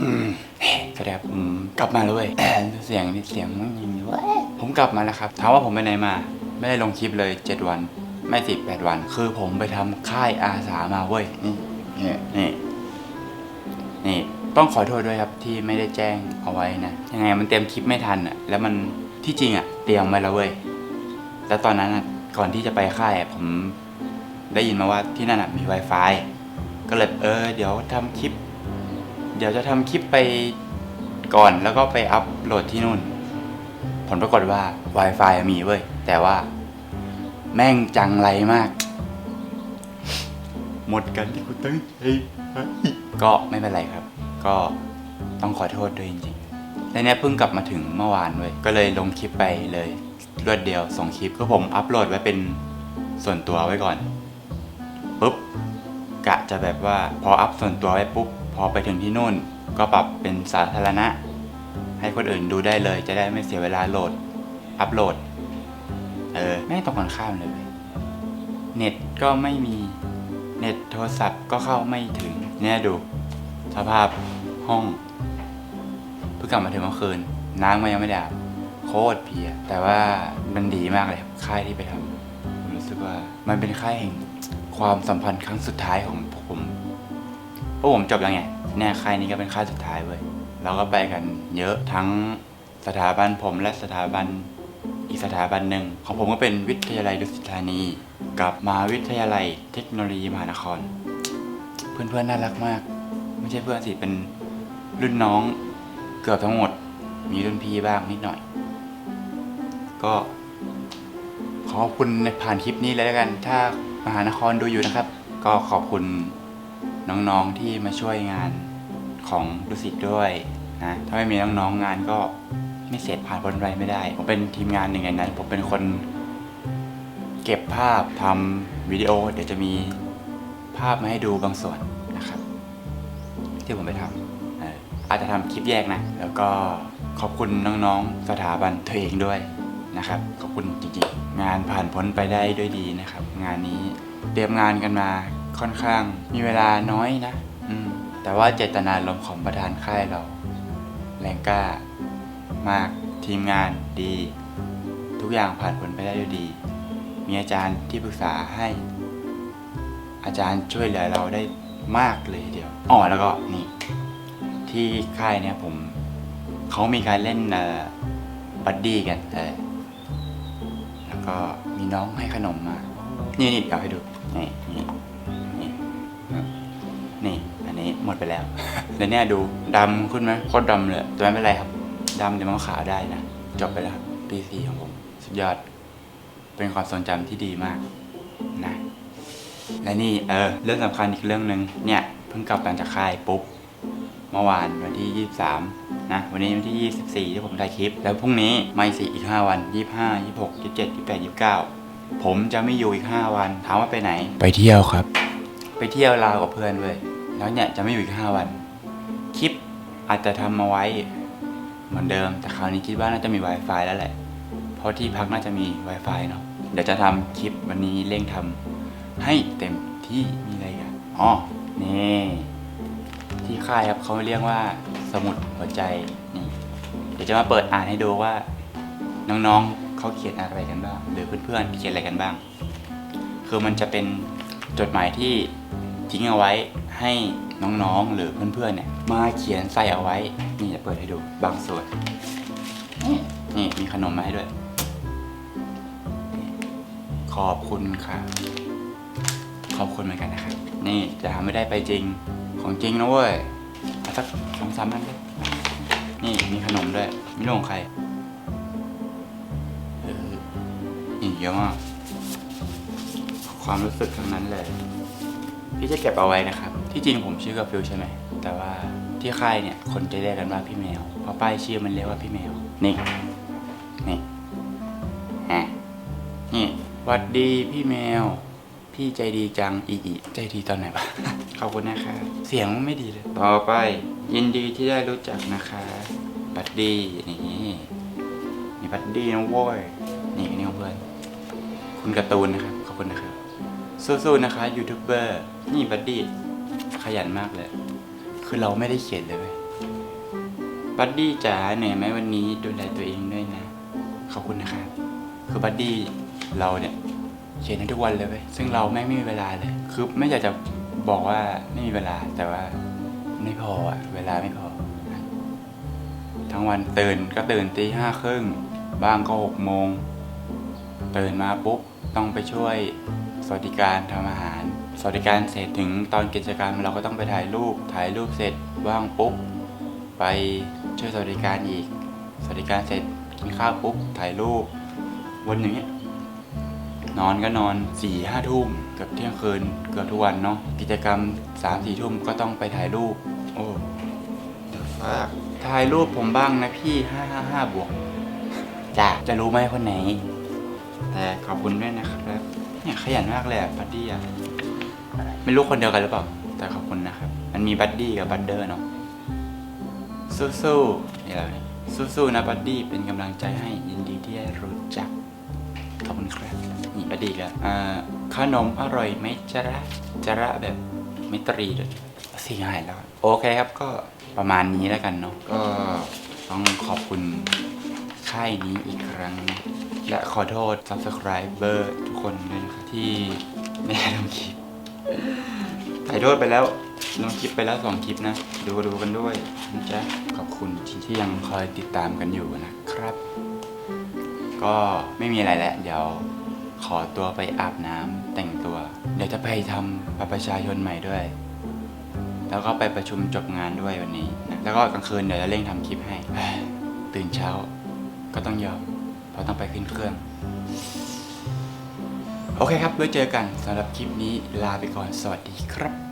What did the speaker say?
อืมสวัสดีครับผมกลับมาแล้วเว้ยเสียงนี่เสียงมันยินเว้ยผมกลับมาแล้วครับถามว่าผมไปไหนมา ไม่ได้ลงคลิปเลย 7 วัน ไม่สิบแปดวัน คือผมไปทำค่ายอาสามาเว้ยนี่นี่นี่นี่ต้องขอโทษด้วยครับที่ไม่ได้แจ้งเอาไว้นะยังไงมันเตรียมคลิปไม่ทันอะแล้วมันที่จริงอะเตรียมไว้แล้วเว้ยแล้วตอนนั้นอะก่อนที่จะไปค่ายอะผมได้ยินมาว่าที่นั่นอะมี Wi-Fi ก็เลยเออ เดี๋ยวทำคลิป เดี๋ยวจะทำคลิปไปก่อนแล้วก็ไปอัพโหลดที่นู่น ผลปรากฏว่า Wi-Fi มีเว้ย แต่ว่า แม่งจังไรมาก หมดกันที่กูตั้งใจก็ไม่เป็นไรครับ ก็ต้องขอโทษด้วยจริงๆและเนี่ยเพิ่งกลับมาถึงเมื่อวานเว้ย ก็เลยลงคลิปไปเลยรวดเดียวส่งคลิปก็ผมอัพโหลดไว้เป็นส่วนตัวไว้ก่อนปุ๊บกะจะแบบว่าพออัพส่วนตัวไว้ปุ๊บ พอไปถึงที่นู่นก็ปรับเป็นสาธารณะ ให้คนอื่นดูได้เลย จะได้ไม่เสียเวลาโหลด อัพโหลด เออแม่ตรงกันข้ามเลย เน็ตก็ไม่มีเน็ตโทรศัพท์ก็เข้าไม่ถึง เนี่ยดู สภาพห้องเพิ่งกลับมาถึงเมื่อคืน น้ำมันยังไม่ได้อาบโคตรเพีย แต่ว่ามันดีมากเลยครับค่ายที่ไปทำรู้สึกว่ามันเป็นค่ายแห่งความสัมพันธ์ครั้งสุดท้ายของผม พวกผมจบแล้วไงเนี่ยค่ายนี้ก็เป็นค่ายสุดท้ายเว้ยเราก็ไปกันเยอะทั้งสถาบันผมและสถาบันอีกสถาบันหนึ่ง ของผมก็เป็นวิทยาลัยดุสิตธานี กับมหาวิทยาลัยเทคโนโลยีมหานคร เพื่อนๆน่ารักมาก ไม่ใช่เพื่อนสิเป็นรุ่นน้องเกือบทั้งหมด มีรุ่นพี่บ้างนิดหน่อย ก็ขอบคุณในผ่านคลิปนี้เลยแล้วกัน ถ้ามหานครดูอยู่นะครับ ก็ขอบคุณ น้องๆที่มาช่วยงานของดุสิตด้วยนะถ้าไม่มีน้องๆงานก็ไม่เสร็จผ่านพ้นไรไม่ได้ ผมเป็นทีมงานหนึ่งในนั้น ผมเป็นคนเก็บภาพทำวิดีโอ เดี๋ยวจะมีภาพมาให้ดูบางส่วนนะครับ ที่ผมไปทำเอ่ออาจจะทำคลิปแยกนะ แล้วก็ขอบคุณน้องๆสถาบันตัวเองด้วยนะครับ ขอบคุณจริงๆ งานผ่านพ้นไปได้ด้วยดีนะครับ งานนี้เตรียมงานกันมา ค่อนข้างมีเวลาน้อยนะ อืม แต่ว่าเจตนารมณ์ของประธานค่ายเรา แรงกล้า มากทีมงานดี ทุกอย่างผ่านพ้นไปได้ด้วยดี มีอาจารย์ที่ปรึกษาให้ อาจารย์ช่วยเหลือเราได้มากเลยเดียวอ๋อแล้วก็นี่ ที่ค่ายเนี่ยผมเขามีการเล่นเอ่อบัดดี้กันเออแล้วก็มีน้องให้ขนมมา นี่นี่เดี๋ยวให้ดูนี่นี่ หมดไปแล้วแล้วเนี่ยดูดำขึ้นไหมโคตรดำเลยแต่ไม่เป็นไรครับดำเดี๋ยวมันก็ขาวได้นะ จบไปแล้วครับปีสี่ของผมสุดยอด เป็นความทรงจำที่ดีมากนะและนี่เออเรื่องสำคัญอีกเรื่องหนึ่งเนี่ยเพิ่งกลับมาจากค่ายปุ๊บเมื่อวานวันที่ 23 นะ วันนี้วันที่ 24 ที่ผมถ่ายคลิป แล้วพรุ่งนี้ไม่สิอีก 5 วัน 25 26 27 28 29 ผมจะไม่อยู่อีก 5 วันถามว่าไปไหน ไปเที่ยวครับ ไปเที่ยวลาวกับเพื่อนเว้ย แล้วเนี่ยจะไม่อยู่อีก5วัน คลิปอาจจะทำมาไว้ เหมือนเดิม แต่คราวนี้คิดว่าน่าจะมี Wi-Fi แล้วแหละ เพราะที่พักน่าจะมี Wi-Fi เนาะ เดี๋ยวจะทำคลิปวันนี้เร่งทำให้เต็มที่มีอะไรกันอ๋อ นี่ ที่ค่ายครับเขาเรียกว่าสมุดหัวใจ นี่ เดี๋ยวจะมาเปิดอ่านให้ดูว่า น้องๆเขาเขียนอะไรกันบ้าง หรือเพื่อนๆเขียนอะไรกันบ้าง คือมันจะเป็นจดหมายที่ทิ้งเอาไว้ ให้น้องๆหรือเพื่อนๆเนี่ยมาเขียนใส่เอาไว้ นี่จะเปิดให้ดูบางส่วน นี่มีขนมมาให้ด้วย ขอบคุณค่ะขอบคุณเหมือนกันนะครับ นี่จะทำไม่ได้ไปจริงของจริงนะเว้ยเอาสักสองสามอันเลยนี่มีขนมด้วยไม่รู้ของใครเออนี่เยอะมาก ความรู้สึกทั้งนั้นเลย พี่จะเก็บเอาไว้นะครับ ที่จริงผมชื่อกาฟิลใช่ไหม แต่ว่าที่ค่ายเนี่ยคนจะเรียกกันว่าพี่แมว เพราะป้ายชื่อมันเรียกว่าพี่แมว นี่ นี่ฮะนี่หวัดดีพี่แมว พี่ใจดีจังอีอีใจดีตอนไหนวะขอบคุณนะคะ เสียงไม่ดีเลย ต่อไป ยินดีที่ได้รู้จักนะคะ บัดดี้นี่นี่บัดดี้นะโว้ยนี่นี่ของเพื่อน คุณการ์ตูนนะครับ ขอบคุณนะครับ สู้ๆนะคะยูทูบเบอร์นี่บัดดี้ขยันมากเลย คือเราไม่ได้เขียนเลย บัดดี้จ๋าเหนื่อยไหมวันนี้ดูแลตัวเองด้วยนะ ขอบคุณนะครับคือบัดดี้เราเนี่ยเขียนทุกวันเลยเว้ยซึ่งเราไม่ไม่มีเวลาเลย คือไม่อยากจะบอกว่าไม่มีเวลาแต่ว่าไม่พออะเวลาไม่พอ ทั้งวันตื่นก็ตื่นตีห้าครึ่งบ้างก็หกโมงตื่นมาปุ๊บต้องไปช่วย สวัสดิการทำอาหาร สวัสดิการเสร็จถึงตอนกิจกรรมเราก็ต้องไปถ่ายรูป ถ่ายรูปเสร็จว่างปุ๊บไปช่วยสวัสดิการอีก สวัสดิการเสร็จกินข้าวปุ๊บถ่ายรูป วันอย่างเงี้ยนอนก็นอนสี่ห้าทุ่มเกือบเที่ยงคืนเกือบทุกวันเนาะกิจกรรมสามสี่ทุ่มก็ต้องไปถ่ายรูป โอ้เดี๋ยวฝากถ่ายรูปผมบ้างนะพี่ห้าห้าห้าบวกจ้าจะรู้ไหมคนไหน แต่ขอบคุณด้วยนะครับ เนี่ยขยันมากเลยอะบัดดี้อะไม่รู้คนเดียวกันหรือเปล่า แต่ขอบคุณนะครับ มันมีบัดดี้กับบัดเดอร์เนาะ สู้ๆนี่แหละสู้ๆนะบัดดี้เป็นกำลังใจให้ยินดีที่ได้รู้จัก ขอบคุณครับ นี่บัดดี้กันอ่าขนมอร่อยไหมจระจระแบบไม่ตรีเลยสีหายแล้ว โอเคครับก็ประมาณนี้แล้วกันเนาะ ก็ต้องขอบคุณค่ายนี้อีกครั้งนะ และขอโทษ subscriber ทุกคนด้วยนะครับที่ไม่ได้ลงคลิปถ่ายโทษไปแล้วลงคลิปไปแล้วสองคลิปนะ ดูดูกันด้วยนะจ๊ะขอบคุณที่ยังคอยติดตามกันอยู่นะครับ ก็ไม่มีอะไรแล้ว เดี๋ยวขอตัวไปอาบน้ำแต่งตัว เดี๋ยวจะไปทำบัตรประชาชนใหม่ด้วย แล้วก็ไปประชุมจบงานด้วยวันนี้นะแล้วก็กลางคืนเดี๋ยวจะเร่งทำคลิปให้ ตื่นเช้าก็ต้องยอม เราต้องไปขึ้นเครื่อง โอเคครับไว้เจอกันสำหรับคลิปนี้ลาไปก่อนสวัสดีครับ